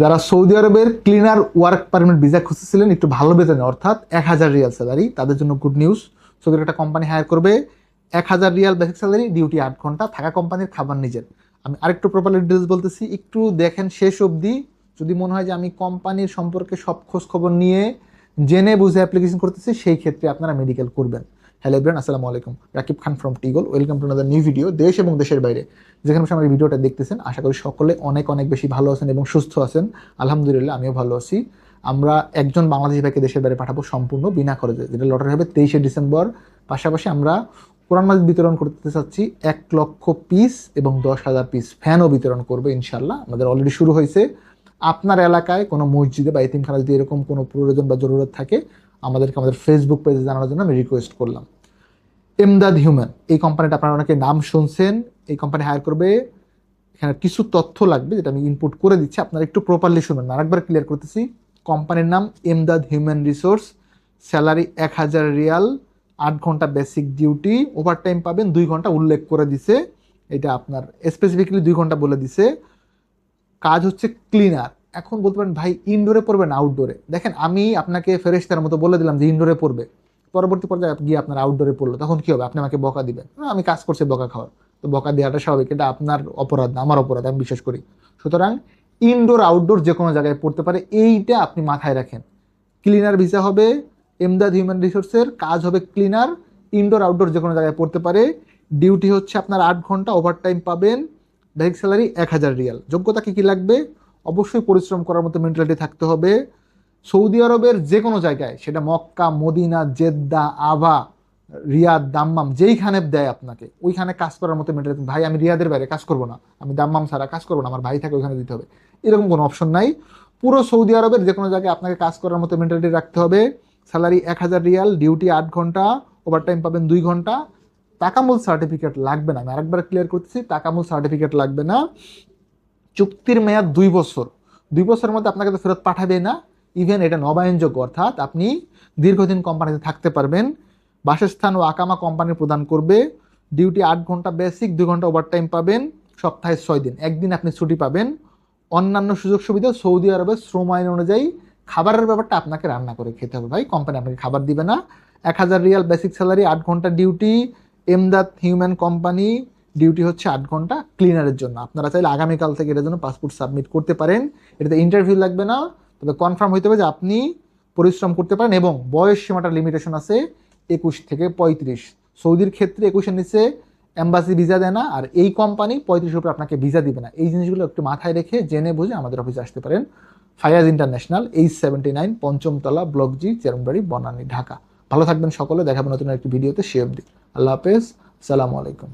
যারা সৌদি আরবের cleaner work permit visa খুঁজতেছিলেন, একটু ভালো বেতনে, অর্থাৎ এক হাজার রিয়াল স্যালারি তাদের জন্য গুড নিউজ সৌদির একটা কোম্পানি হায়ার করবে, এক হাজার রিয়াল বেসিক স্যালারি ডিউটি আট ঘণ্টা, থাকা কোম্পানির খাবার নিজের। আমি আরেকটু প্রপারলি ডিটেলস বলতেছি, একটু দেখেন শেষ অবধি, যদি মনে হয় যে আমি কোম্পানির সম্পর্কে সব খোঁজ খবর নিয়ে জেনে বুঝে অ্যাপ্লিকেশন করতেছি, সেই ক্ষেত্রে আপনারা মেডিকেল করবেন। হ্যালো এভরিওয়ান আসসালামু আলাইকুম। Rakib Khan from টিগল welcome to another new video দেশ এবং দেশের বাইরে। যেখানে বসে আমার ভিডিওটা দেখতেছেন, আশা করি সকলে অনেক অনেক বেশি ভালো আছেন এবং সুস্থ আছেন। আলহামদুলিল্লাহ, আমিও ভালো আছি। আমরা একজন বাংলাদেশি ভাইকে দেশের বাইরে পাঠাবো সম্পূর্ণ বিনা খরচে। যেটা লটারি হবে তেইশে ডিসেম্বর। পাশাপাশি আমরা কোরআন মাজিদ বিতরণ করতে চাচ্ছি এক লক্ষ পিস এবং দশ হাজার পিস ফ্যানও বিতরণ করবে ইনশাল্লাহ আমাদের অলরেডি শুরু হয়েছে। আপনার এলাকায় কোনো মসজিদে বা এতিমখানা যদি এরকম কোনো প্রয়োজন বা জরুরত থাকে, আমাদেরকে আমাদের ফেসবুক পেজে জানানোর জন্য আমি রিকোয়েস্ট করলাম। এমদাদ হিউম্যান এই কোম্পানিটা আপনারা অনেকে নাম শুনছেন, এই কোম্পানি হায়ার করবে, এখানে কিছু তথ্য লাগবে যেটা আমি ইনপুট করে দিচ্ছি, আপনারা একটু প্রপারলি শুনবেন। আরেকবার ক্লিয়ার করতেছি কোম্পানির নাম এমদাদ হিউম্যান রিসোর্স স্যালারি এক হাজার রিয়াল, আট ঘণ্টা বেসিক ডিউটি ওভার টাইম পাবেন, দুই ঘণ্টা উল্লেখ করে দিছে, এটা আপনার স্পেসিফিকলি দুই ঘণ্টা বলে দিছে। কাজ হচ্ছে ক্লিনার এখন বলতে পারেন, ভাই ইনডোরে পড়বে না আউটডোরে দেখেন, আমি আপনাকে ফেরেশতার মতো বলে দিলাম যে ইনডোরে পড়বে। পরবর্তী পর্যায়ে গিয়ে আপনার আউটডোরে পড়ল, তখন কি হবে? আপনি আমাকে বকা দিবেন। আমি কাজ করছি বকা খাওয়ার। তো বকা দেওয়াটা স্বাভাবিক, এটা আপনার অপরাধ আমার অপরাধ, আমি বিশ্বাস করি। সুতরাং ইনডোর আউটডোর যে কোনো জায়গায় পড়তে পারে, এইটা আপনি মাথায় রাখেন। ক্লিনার ভিসা হবে এমদাদ হিউম্যান রিসোর্সের কাজ হবে ক্লিনার ইনডোর আউটডোর যে কোনো জায়গায় পড়তে পারে। ডিউটি হচ্ছে আপনার আট ঘণ্টা ওভার টাইম পাবেন বেসিক স্যালারি এক হাজার রিয়াল। যোগ্যতা কী কী লাগবে? অবশ্যই পরিশ্রম করার মতো মেন্টালিটি থাকতে হবে। সৌদি আরবের যে কোনো জায়গায়, সেটা মক্কা, মদিনা, জেদ্দা, আভা, রিয়াদ, দাম্মাম, যেইখানে দেয় আপনাকে, ওইখানে কাজ করার মতো মেন্টালিটি ভাই, আমি রিয়াদের বাইরে কাজ করব না। আমি দাম্মাম ছাড়া কাজ করব না, আমার ভাই থাকে ওইখানে দিতে হবে। এরকম কোনো অপশন নাই। পুরো সৌদি আরবের যে কোনো জায়গায় আপনাকে কাজ করার মতো মেন্টালিটি রাখতে হবে। স্যালারি এক হাজার রিয়াল ডিউটি আট ঘণ্টা ওভার টাইম পাবেন দুই ঘণ্টা। তাকামুল সার্টিফিকেট লাগবে না। আমি আরেকবার ক্লিয়ার করতেছি তাকামুল সার্টিফিকেট লাগবে না। চুক্তির মেয়াদ দুই বছর। দুই বছরের মধ্যে আপনাকে তো ফেরত পাঠাবে না। ইভেন এটা নবায়নযোগ্য, অর্থাৎ আপনি দীর্ঘদিন কোম্পানিতে থাকতে পারবেন, বাসস্থান ও আকামা কোম্পানি প্রদান করবে ডিউটি আট ঘণ্টা বেসিক দু ঘণ্টা ওভার টাইম পাবেন, সপ্তাহে ছয় দিন, একদিন আপনি ছুটি পাবেন। অন্যান্য সুযোগ সুবিধা, সৌদি আরবের শ্রম আইন অনুযায়ী খাবারের ব্যাপারটা আপনাকে রান্না করে খেতে হবে ভাই কোম্পানি আপনাকে খাবার দিবে না। এক হাজার রিয়াল বেসিক স্যালারি আট ঘণ্টা duty Emdad human company duty হচ্ছে আট ঘণ্টা ক্লিনারের জন্য। আপনারা চাইলে আগামীকাল থেকে এটার জন্য পাসপোর্ট সাবমিট করতে পারেন। এটাতে ইন্টারভিউ লাগবে না। তবে কনফার্ম হইতে হবে যে আপনি পরিশ্রম করতে পারেন এবং বয়স সীমাটার লিমিটেশন আছে একুশ থেকে পঁয়ত্রিশ। সৌদির ক্ষেত্রে একুশের নিচে অ্যাম্বাসি ভিসা দেয় না, আর এই কোম্পানি পঁয়ত্রিশের উপরে আপনাকে ভিসা দিবে না। এই জিনিসগুলো একটু মাথায় রেখে জেনে বুঝে আমাদের অফিসে আসতে পারেন। Fayaz international H seventy nine পঞ্চমতলা block G চেরমবাড়ি, Banani, Dhaka. ভালো থাকবেন সকলে দেখাবেন নতুন একটি ভিডিওতে সে অবধি। আল্লাহ হাফেজ, সালামু আলাইকুম।